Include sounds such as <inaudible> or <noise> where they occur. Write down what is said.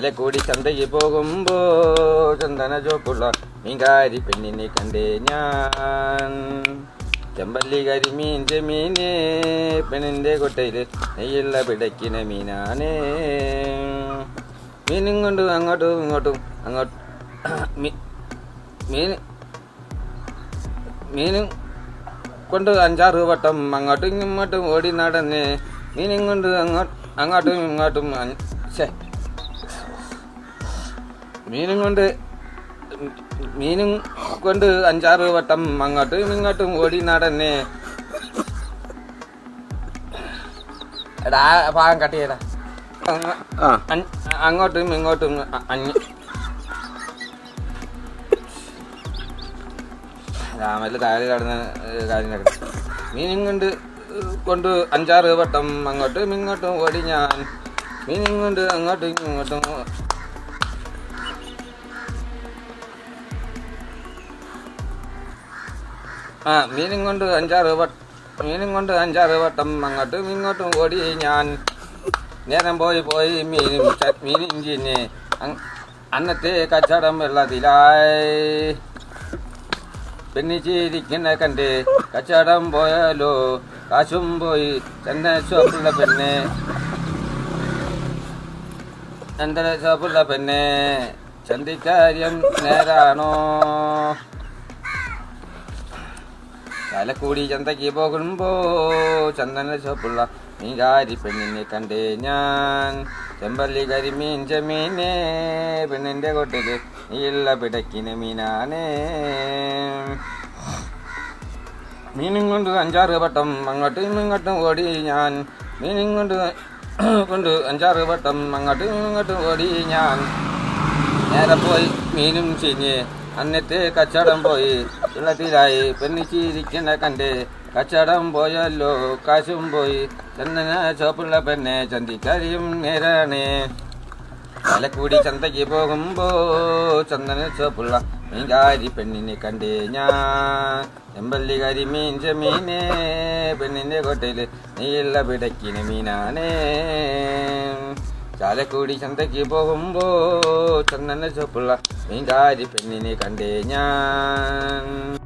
ചാലക്കുടി ചന്തയിൽ പോകുമ്പോ ചന്ദന ചോപ്പുള്ള മീൻകാരി പെണ്ണിനെ കണ്ടേ ഞാൻ. ചെമ്പല്ലി കരിമീൻ ചെമീനെ പെണ്ണിന്റെ കൊട്ടയിൽ നെയ്യുള്ള പിടയ്ക്കിന മീനാനേ മീനും കൊണ്ട് അങ്ങോട്ടും ഇങ്ങോട്ടും അങ്ങോട്ട് മീൻ മീനും കൊണ്ട് അഞ്ചാറ് വട്ടം അങ്ങോട്ടും ഇങ്ങോട്ടും ഓടി നടന്ന്. മീനും കൊണ്ട് അങ്ങോട്ട് ഇങ്ങോട്ടും ശ്ശെ. മീനും കൊണ്ട് മീനും കൊണ്ട് അഞ്ചാറ് വട്ടം അങ്ങോട്ടും ഇങ്ങോട്ടും ഓടി നടന്നെ. എടാ പാകം ഭാഗം കട്ട് ചെയ്യടാ. അങ്ങ- ആ. അൻ- അങ്ങോട്ടും ഇങ്ങോട്ടും അഞ്ഞ്. രാമൽ താഴെ കടന്ന് കാര്യം നടക്കും മീനും കൊണ്ട് കൊണ്ട് അഞ്ചാറ് വട്ടം അങ്ങോട്ടും ഇങ്ങോട്ടും ഓടി ഞാൻ. മീനും കൊണ്ട് അങ്ങോട്ടും ഇങ്ങോട്ടും ആ മീനും കൊണ്ട് അഞ്ചാറ് വട്ടം മീനും കൊണ്ട് അഞ്ചാറ് വട്ടം അങ്ങോട്ടും ഇങ്ങോട്ടും ഓടി ഞാൻ. നേരം പോയി പോയി മീനും മീനും അങ്- അന്നത്തെ കച്ചടം വെള്ളത്തിലായി. പെണ്ണിച്ചിരിക്കുന്ന കണ്ട് കച്ചടം പോയാലോ? കാശും പോയി തന്നെ ചോപ്പുള്ള പെണ്ണ്. എന്തെ ചോപ്പുള്ള പെണ്ണ്. ചന്തിക്കാര്യം നേരാണോ? ചാലക്കുടി ചന്തയ്ക്ക് പോകുമ്പോ ചന്ദന ചോപ്പുള്ള മീൻകാരി പെണ്ണിനെ കണ്ടേ ഞാൻ. ചെമ്പല്ലി കരിമീൻ ചെമീനേ പെണ്ണിന്റെ കൊട്ടിൽ നീയുള്ള പിടക്കിന് മീനാനേ മീനും കൊണ്ട് അഞ്ചാറ് വട്ടം അങ്ങോട്ടും ഇങ്ങോട്ടും ഓടി ഞാൻ. മീനും കൊണ്ട് <clears throat> കൊണ്ട് അഞ്ചാറ് വട്ടം അങ്ങോട്ടും ഇങ്ങോട്ടും ഓടി ഞാൻ. നേരെ പോയി മീനും ചീഞ്ഞ് അന്നത്തെ കച്ചടം പോയി. വെള്ളത്തിലായി. പെണ്ണിച്ചിരിക്കുന്ന കണ്ട് കച്ചടം പോയല്ലോ. കാശും പോയി. ചന്ദന ചോപ്പുള്ള പെണ്ണെ ചന്തിക്കരിയും നേരാണ്. തലക്കൂടി ചന്തയ്ക്ക് പോകുമ്പോ ചന്ദന ചോപ്പുള്ള മീൻകാരി പെണ്ണിനെ കണ്ടേ ഞാൻ എമ്പല്ലികാരി കരിമീൻ ചെമീനെ പെണ്ണിന്റെ കൊട്ടയിൽ നീയുള്ള പിടക്കിന് മീനാനേ ചാലക്കുടി ചന്തയ്ക്ക് പോകുമ്പോ ചന്ദന ചോപ്പുള്ള മീൻകാരി പെണ്ണിനെ കണ്ടേ ഞാൻ.